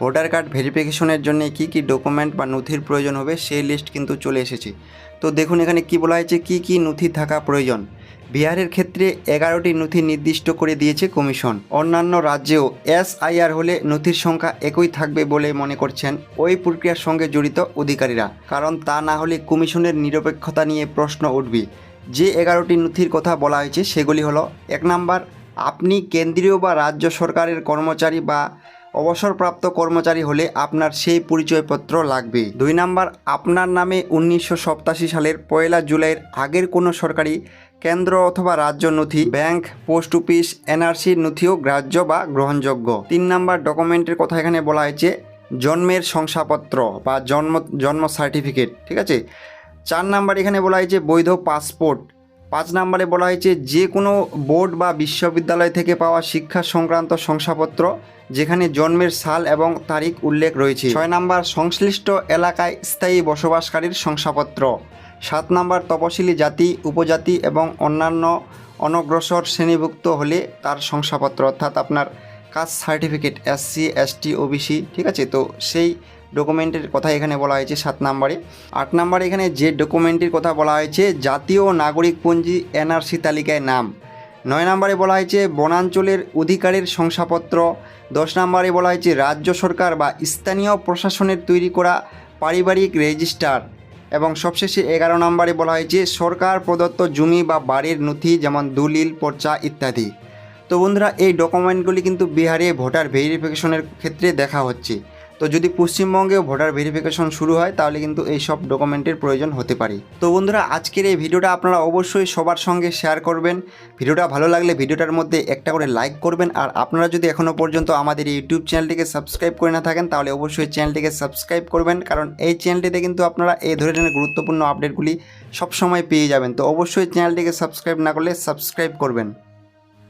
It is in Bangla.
ভোটার কার্ড ভেরিফিকেশনের জন্য কি কি ডকুমেন্ট বা নথির প্রয়োজন হবে সেই লিস্ট কিন্তু চলে এসেছে। তো দেখুন এখানে কি বলা হয়েছে, কি কি নথি থাকা প্রয়োজন? বিহারের ক্ষেত্রে এগারোটি নথি নির্দিষ্ট করে দিয়েছে কমিশন। অন্যান্য রাজ্যেও এসআইআর হলে নথির সংখ্যা একই থাকবে বলে মনে করছেন ওই প্রক্রিয়ার সঙ্গে জড়িত অধিকারীরা। কারণ তা না হলে কমিশনের নিরপেক্ষতা নিয়ে প্রশ্ন উঠবে। যে এগারোটি নথির কথা বলা হয়েছে সেগুলি হলো, এক নাম্বার, আপনি কেন্দ্রীয় বা রাজ্য সরকারের কর্মচারী বা অবসরপ্রাপ্ত কর্মচারী হলে আপনার সেই পরিচয়পত্র লাগবে। দুই নাম্বার, আপনার নামে উনিশশো সালের পয়লা জুলাইয়ের আগের কোনো সরকারি কেন্দ্র অথবা রাজ্য নথি, ব্যাংক, পোস্ট অফিস, এনআরসি নথিও গ্রাহ্য বা গ্রহণযোগ্য। তিন নাম্বার, ডকুমেন্টের কথা এখানে বলা হয়েছে, জন্মের শংসাপত্র বা জন্ম জন্ম সার্টিফিকেট, ঠিক আছে? চার নাম্বার, এখানে বলা হয়েছে বৈধ পাসপোর্ট। পাঁচ নম্বরে বলা হয়েছে যে কোনো বোর্ড বা বিশ্ববিদ্যালয় থেকে পাওয়া শিক্ষা সংক্রান্ত শংসাপত্র যেখানে জন্মের সাল এবং তারিখ উল্লেখ রয়েছে। ছয় নম্বর, সংশ্লিষ্ট এলাকায় স্থায়ী বসবাসকারীর শংসাপত্র। সাত নম্বর, তপশিলি জাতি, উপজাতি এবং অন্যান্য অনগ্রসর শ্রেণীভুক্ত হলে তার শংসাপত্র, অর্থাৎ আপনার caste certificate, SC, ST, OBC, ঠিক আছে? তো সেই ডকুমেন্টের কথা এখানে বলা হয়েছে সাত নম্বরে। আট নম্বরে এখানে যে ডকুমেন্টের কথা বলা হয়েছে, জাতীয় নাগরিক পঞ্জি এনআরসি তালিকায় নাম। নয় নম্বরে বলা হয়েছে বনাঞ্চলের অধিকারের শংসাপত্র। দশ নম্বরে বলা হয়েছে রাজ্য সরকার বা স্থানীয় প্রশাসনের তৈরি করা পারিবারিক রেজিস্টার। এবং সবশেষে এগারো নম্বরে বলা হয়েছে সরকার প্রদত্ত জমি বা বাড়ির নথি যেমন দলিল, পর্চা ইত্যাদি। তো বন্ধুরা, এই ডকুমেন্টগুলি কিন্তু বিহারে ভোটার ভেরিফিকেশনের ক্ষেত্রে দেখা হচ্ছে। তো যদি পশ্চিমবঙ্গে ভোটার ভেরিফিকেশন শুরু হয়, তাহলে কিন্তু এই সব ডকুমেন্টের প্রয়োজন হতে পারে। তো বন্ধুরা, আজকের এই ভিডিওটা আপনারা অবশ্যই সবার সঙ্গে শেয়ার করবেন। ভিডিওটা ভালো লাগলে ভিডিওটার মধ্যে একটা করে লাইক করবেন। আর আপনারা যদি এখনও পর্যন্ত আমাদের ইউটিউব চ্যানেলটিকে সাবস্ক্রাইব করে না থাকেন, তাহলে অবশ্যই চ্যানেলটিকে সাবস্ক্রাইব করবেন। কারণ এই চ্যানেলটিতে কিন্তু আপনারা এই ধরনের গুরুত্বপূর্ণ আপডেটগুলি সবসময় পেয়ে যাবেন। তো অবশ্যই চ্যানেলটিকে সাবস্ক্রাইব না করলে সাবস্ক্রাইব করবেন।